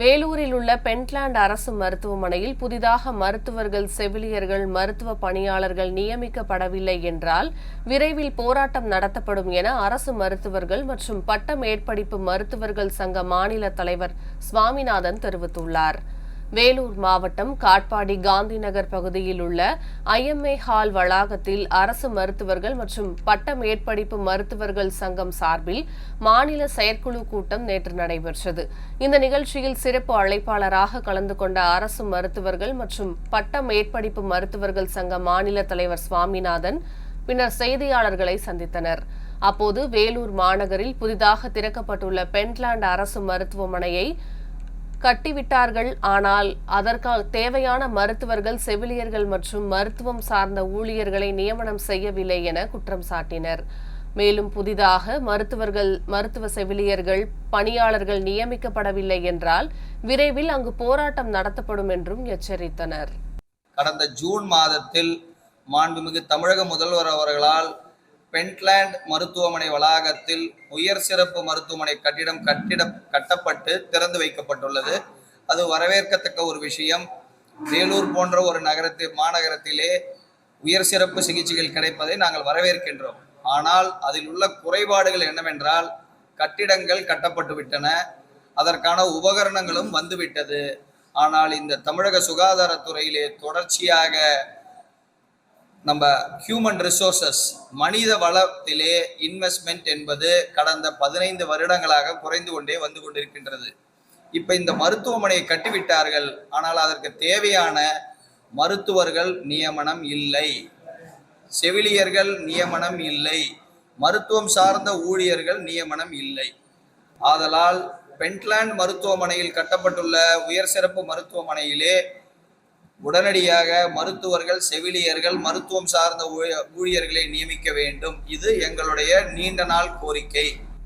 வேலூரில் உள்ள பென்ட்லாண்ட் அரசு மருத்துவமனையில் புதிதாக மருத்துவர்கள் செவிலியர்கள் மருத்துவ பணியாளர்கள் நியமிக்கப்படவில்லை என்றால் விரைவில் போராட்டம் நடத்தப்படும் என அரசு மருத்துவர்கள் மற்றும் பட்ட மேற்படிப்பு மருத்துவர்கள் சங்க மாநில தலைவர் சுவாமிநாதன் தெரிவித்துள்ளார். வேலூர் மாவட்டம் காட்பாடி காந்தி நகர் பகுதியில் உள்ள ஐஎம்ஏ ஹால் வளாகத்தில் அரசு மருத்துவர்கள் மற்றும் பட்ட மேற்படிப்பு மருத்துவர்கள் சங்கம் சார்பில் மாநில செயற்குழு கூட்டம் நேற்று நடைபெற்றது. இந்த நிகழ்ச்சியில் சிறப்பு அழைப்பாளராக கலந்து கொண்ட அரசு மருத்துவர்கள் மற்றும் பட்ட மேற்படிப்பு மருத்துவர்கள் சங்க மாநில தலைவர் சுவாமிநாதன் பின்னர் செய்தியாளர்களை சந்தித்தனர். அப்போது வேலூர் மாநகரில் புதிதாக திறக்கப்பட்டுள்ள பென்ட்லாண்ட் அரசு மருத்துவமனையை கட்டிவிட்டார்கள். ஆனால் அதற்காக தேவையான மருத்துவர்கள் செவிலியர்கள் மற்றும் மருத்துவம் சார்ந்த ஊழியர்களை நியமனம் செய்யவில்லை என குற்றம் சாட்டினர். மேலும் புதிதாக மருத்துவர்கள் மருத்துவ செவிலியர்கள் பணியாளர்கள் நியமிக்கப்படவில்லை என்றால் விரைவில் அங்கு போராட்டம் நடத்தப்படும் என்றும் எச்சரித்தனர். கடந்த ஜூன் மாதத்தில் மாண்புமிகு தமிழக முதல்வர் அவர்களால் பென்ட்லேண்ட் மருத்துவமனை வளாகத்தில் உயர் சிறப்பு மருத்துவமனை கட்டிடம் கட்டிட கட்டப்பட்டு திறந்து வைக்கப்பட்டுள்ளது. அது வரவேற்கத்தக்க ஒரு விஷயம். வேலூர் போன்ற ஒரு நகரத்தில் மாநகரத்திலே உயர் சிறப்பு சிகிச்சைகள் கிடைப்பதை நாங்கள் வரவேற்கின்றோம். ஆனால் அதில் உள்ள குறைபாடுகள் என்னவென்றால் கட்டிடங்கள் கட்டப்பட்டு விட்டன. அதற்கான உபகரணங்களும் வந்துவிட்டது. ஆனால் இந்த தமிழக சுகாதாரத்துறையிலே தொடர்ச்சியாக நம்ம ஹியூமன் ரிசோர்சஸ் மனித வளத்திலே இன்வெஸ்ட்மெண்ட் என்பது கடந்த பதினைந்து வருடங்களாக குறைந்து கொண்டே வந்து கொண்டிருக்கின்றது. இப்போ இந்த மருத்துவமனையை கட்டிவிட்டார்கள். ஆனால் அதற்கு தேவையான மருத்துவர்கள் நியமனம் இல்லை. செவிலியர்கள் நியமனம் இல்லை. மருத்துவம் சார்ந்த ஊழியர்கள் நியமனம் இல்லை. ஆதலால் பென்ட்லாண்ட் மருத்துவமனையில் கட்டப்பட்டுள்ள உயர் சிறப்பு மருத்துவமனையிலே உடனடியாக மருத்துவர்கள் செவிலியர்கள் மருத்துவம் சார்ந்த ஊழியர்களை நியமிக்க வேண்டும். இது எங்களுடைய நீண்ட நாள் கோரிக்கை.